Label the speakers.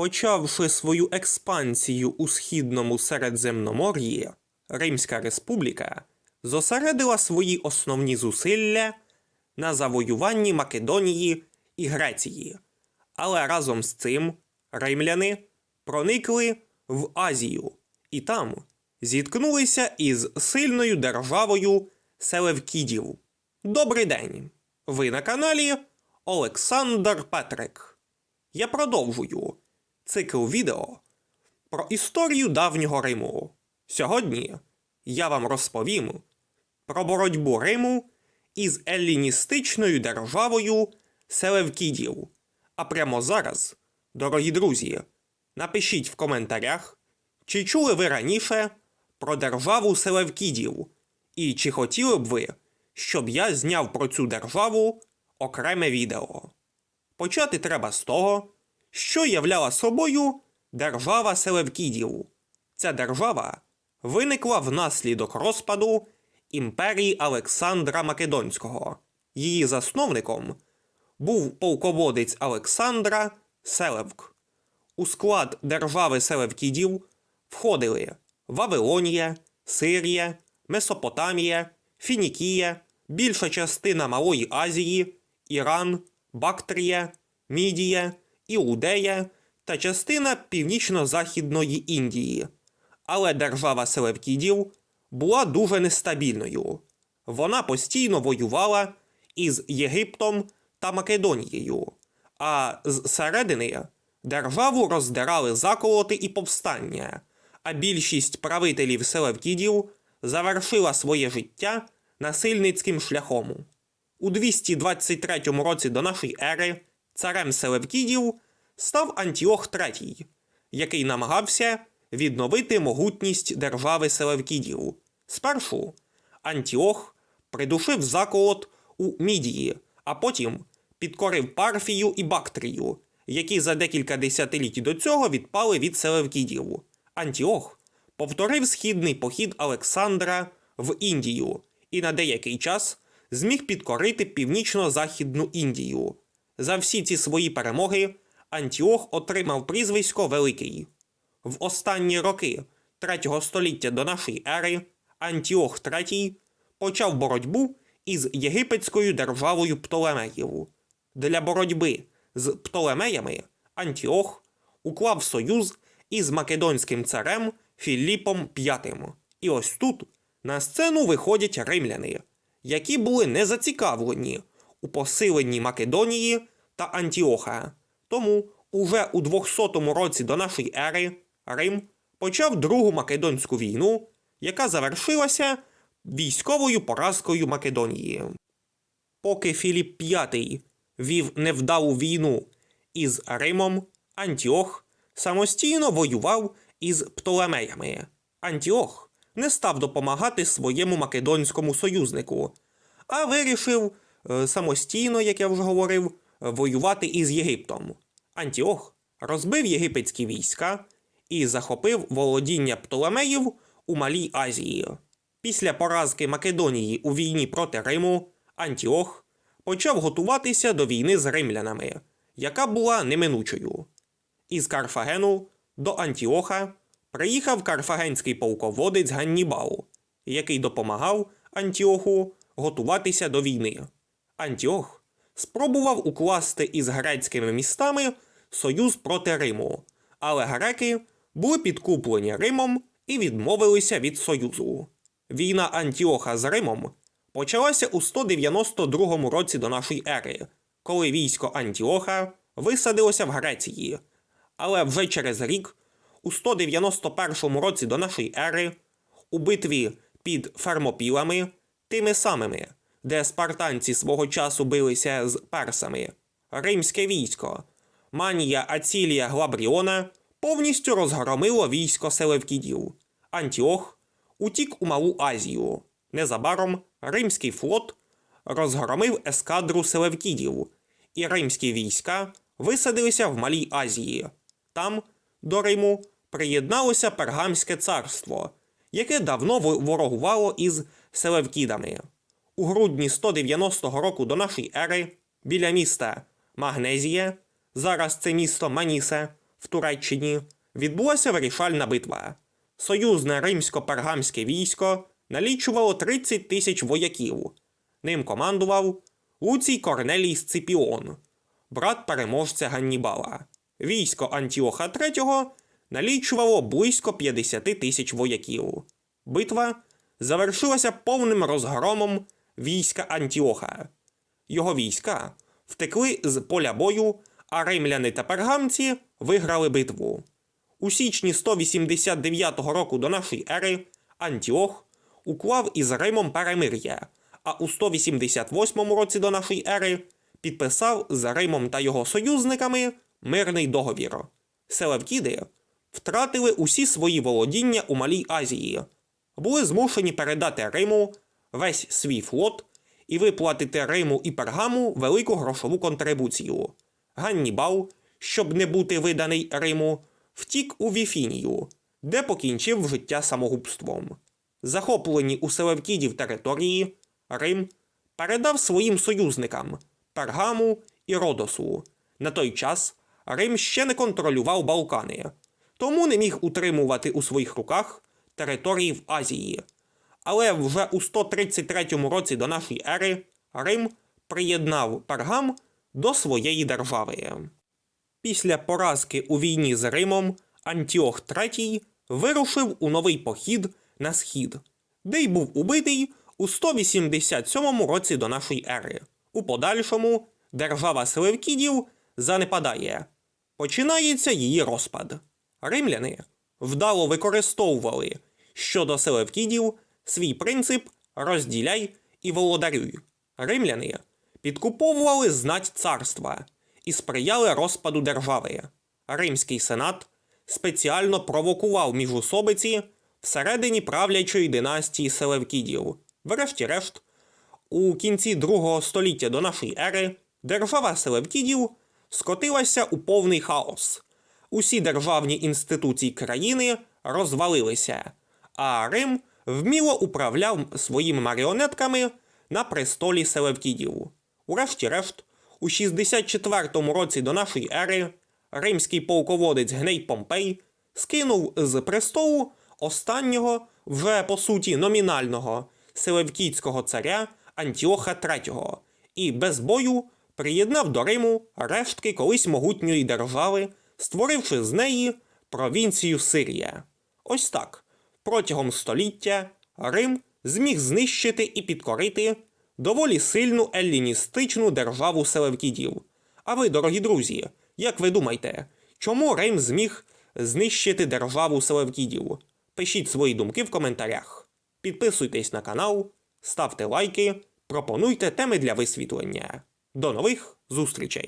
Speaker 1: Почавши свою експансію у східному Середземномор'ї, Римська республіка зосередила свої основні зусилля на завоюванні Македонії і Греції. Але разом з цим римляни проникли в Азію і там зіткнулися із сильною державою Селевкідів. Добрий день! Ви на каналі Олександр Петрик. Я продовжую цикл відео про історію давнього Риму. Сьогодні я вам розповім про боротьбу Риму із еліністичною державою Селевкідів. А прямо зараз, дорогі друзі, напишіть в коментарях, чи чули ви раніше про державу Селевкідів, і чи хотіли б ви, щоб я зняв про цю державу окреме відео. Почати треба з того, що являла собою держава Селевкідів. Ця держава виникла внаслідок розпаду імперії Олександра Македонського. Її засновником був полководець Олександра Селевк. У склад держави Селевкідів входили Вавилонія, Сирія, Месопотамія, Фінікія, більша частина Малої Азії, Іран, Бактрія, Мідія, Іудея та частина північно-західної Індії. Але держава Селевкідів була дуже нестабільною. Вона постійно воювала із Єгиптом та Македонією, а зсередини державу роздирали заколоти і повстання, а більшість правителів Селевкідів завершила своє життя насильницьким шляхом. У 223 році до нашої ери царем Селевкідів став Антіох III, який намагався відновити могутність держави Селевкідів. Спершу Антіох придушив заколот у Мідії, а потім підкорив Парфію і Бактрію, які за декілька десятиліть до цього відпали від Селевкідів. Антіох повторив східний похід Олександра в Індію і на деякий час зміг підкорити північно-західну Індію. За всі ці свої перемоги Антіох отримав прізвисько Великий. В останні роки третього століття до нашої ери Антіох III почав боротьбу із єгипетською державою Птолемеїв. Для боротьби з Птолемеями Антіох уклав союз із македонським царем Філіпом V. І ось тут на сцену виходять римляни, які були не зацікавлені у посиленні Македонії та Антіоха. Тому уже у 200 році до нашої ери Рим почав Другу Македонську війну, яка завершилася військовою поразкою Македонії. Поки Філіп V вів невдалу війну із Римом, Антіох самостійно воював із Птолемеями. Антіох не став допомагати своєму македонському союзнику, а вирішив е, самостійно, як я вже говорив, воювати із Єгиптом. Антіох розбив єгипетські війська і захопив володіння Птолемеїв у Малій Азії. Після поразки Македонії у війні проти Риму Антіох почав готуватися до війни з римлянами, яка була неминучою. Із Карфагену до Антіоха приїхав карфагенський полководець Ганнібал, який допомагав Антіоху готуватися до війни. Антіох спробував укласти із грецькими містами союз проти Риму, але греки були підкуплені Римом і відмовилися від союзу. Війна Антіоха з Римом почалася у 192 році до нашої ери, коли військо Антіоха висадилося в Греції. Але вже через рік, у 191 році до нашої ери, у битві під Фермопілами, тими самими, де спартанці свого часу билися з персами, римське військо, манія Ацілія Глабріона повністю розгромило військо Селевкідів. Антіох утік у Малу Азію. Незабаром римський флот розгромив ескадру Селевкідів, і римські війська висадилися в Малій Азії. Там до Риму приєдналося Пергамське царство, яке давно ворогувало із Селевкідами. У грудні 190 року до нашої ери біля міста Магнезія, зараз це місто Манісе, в Туреччині відбулася вирішальна битва. Союзне римсько-пергамське військо налічувало 30 тисяч вояків. Ним командував Луцій Корнелій Сципіон, брат переможця Ганнібала. Військо Антіоха III налічувало близько 50 тисяч вояків. Битва завершилася повним розгромом війська Антіоха. Його війська втекли з поля бою, а римляни та пергамці виграли битву. У січні 189 року до нашої ери Антіох уклав із Римом перемир'я, а у 188 році до нашої ери підписав з Римом та його союзниками мирний договір. Селевкіди втратили усі свої володіння у Малій Азії, були змушені передати Риму весь свій флот і виплатити Риму і Пергаму велику грошову контрибуцію. Ганнібал, щоб не бути виданий Риму, втік у Віфінію, де покінчив життя самогубством. Захоплені у Селевкідів території, Рим передав своїм союзникам Пергаму і Родосу. На той час Рим ще не контролював Балкани, тому не міг утримувати у своїх руках території в Азії. Але вже у 133 році до нашої ери Рим приєднав Пергам до своєї держави. Після поразки у війні з Римом Антіох III вирушив у новий похід на схід, де й був убитий у 187 році до нашої ери. У подальшому держава Селевкідів занепадає. Починається її розпад. Римляни вдало використовували щодо селевкідів свій принцип розділяй і володарюй. Римляни підкуповували знать царства і сприяли розпаду держави. Римський сенат спеціально провокував міжусобиці всередині правлячої династії Селевкідів. Врешті-решт, у кінці другого століття до нашої ери держава Селевкідів скотилася у повний хаос. Усі державні інституції країни розвалилися, а Рим вміло управляв своїми маріонетками на престолі Селевкідів. Урешті-решт, у 64 році до нашої ери римський полководець Гней Помпей скинув з престолу останнього, вже по суті номінального селевкідського царя Антіоха III і без бою приєднав до Риму рештки колись могутньої держави, створивши з неї провінцію Сирія. Ось так, протягом століття Рим зміг знищити і підкорити доволі сильну елліністичну державу селевкідів. А ви, дорогі друзі, як ви думаєте, чому Рим зміг знищити державу селевкідів? Пишіть свої думки в коментарях. Підписуйтесь на канал, ставте лайки, пропонуйте теми для висвітлення. До нових зустрічей!